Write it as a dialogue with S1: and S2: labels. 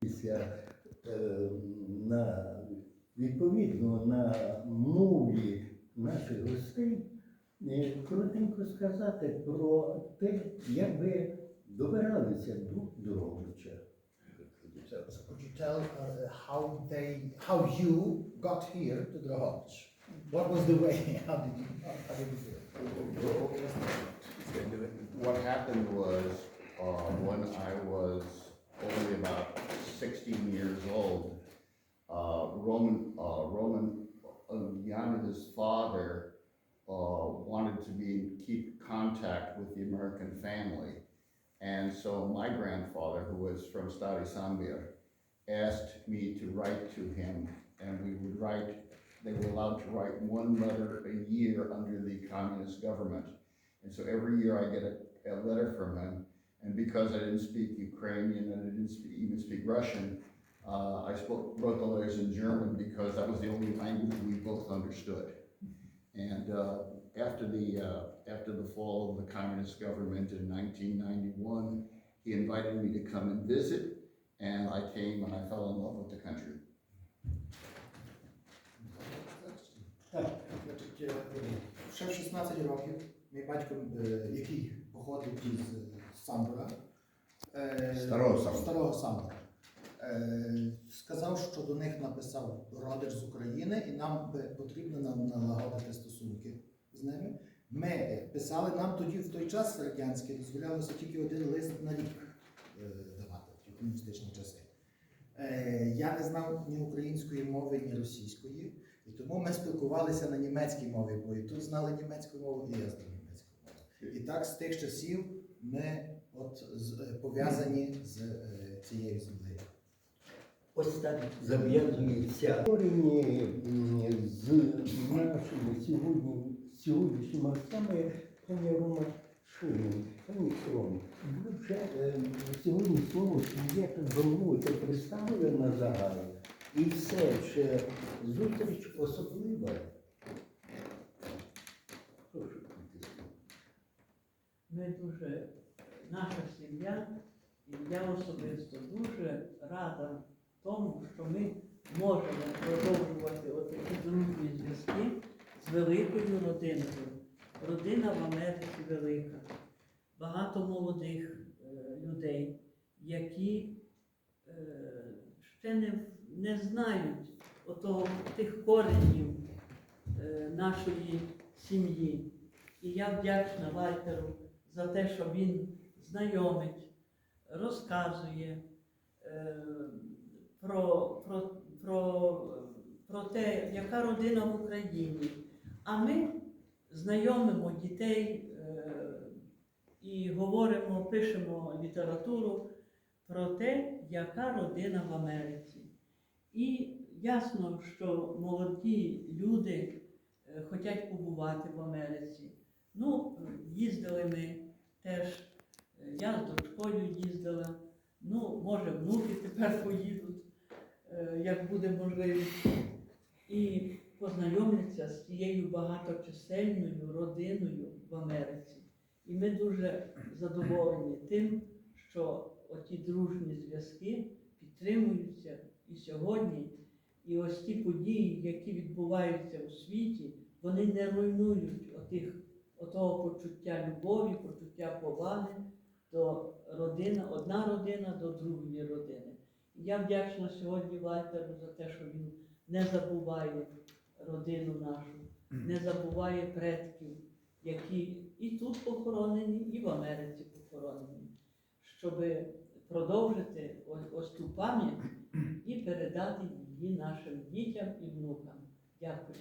S1: Після, е, на, відповідно на мові наших гостей е, коротенько сказати про те, як ви добиралися до Дрогобича.
S2: So, so could you tell uh, how they, how you got here to Drohobych? What was the way? How did you, how did you do it?
S3: What happened was, uh, when I was only about sixteen years old, uh, Roman, uh, Roman, uh, father, uh, wanted to be, keep contact with the American family. And so my grandfather, who was from Stari Sambir, asked me to write to him, and we would write, they were allowed to write one letter a year under the communist government. And so every year I get a, a letter from him, and because I didn't speak Ukrainian and I didn't speak, even speak Russian, uh, I spoke, wrote the letters in German because that was the only language we both understood. And uh, after the uh, after the fall of the communist government in 1991, he invited me to come and visit, and I came and I fell in love with the country.
S2: Значить, е, ще в 16 років мій батько, е, який походив із Самбора, е,
S1: Старого Самбора.
S2: Старого Самбора, е, сказав, що до них написав родич з України, і нам би потрібно налагодити стосунки з ними. Ми писали, нам тоді в той час радянський дозволялося тільки один лист на рік е, давати в комуністичні часи. Я не знав ні української мови, ні російської. І тому ми спілкувалися на німецькій мові, бо і тут знали німецьку мову, і я знав німецьку мову. І так з тих часів ми от з- е, пов'язані з е, цією землею.
S1: Ось так зав'язується корені з нашими сьогодні, сьогоднішніми гостями пані Рома Шумін. Пані ви вже е, сьогодні слово своє замовити представили на загал. І все ще зустріч особлива.
S4: Ми дуже, наша сім'я, і я особисто дуже рада тому, що ми можемо продовжувати отакі дружні зв'язки з великою родиною. Родина в Америці велика. Багато молодих е, людей, які е, ще не, не знають отого, тих коренів е, нашої сім'ї. І я вдячна Вальтеру за те, що він знайомить, розказує е, про, про, про, про те, яка родина в Україні. А ми знайомимо дітей е, і говоримо, пишемо літературу про те, яка родина в Америці. І ясно, що молоді люди е, хочуть побувати в Америці. Ну, їздили ми теж, е, я з дочкою їздила. Ну, може, внуки тепер поїдуть, е, як буде можливість. І познайомляться з цією багаточисельною родиною в Америці. І ми дуже задоволені тим, що оті дружні зв'язки підтримуються і сьогодні. І ось ті події, які відбуваються у світі, вони не руйнують отих, отого почуття любові, почуття поваги до родини, одна родина до другої родини. І я вдячна сьогодні Вальтеру за те, що він не забуває родину нашу, не забуває предків, які і тут похоронені, і в Америці похоронені, щоб продовжити ось, ту пам'ять і передати її нашим дітям і внукам. Дякую.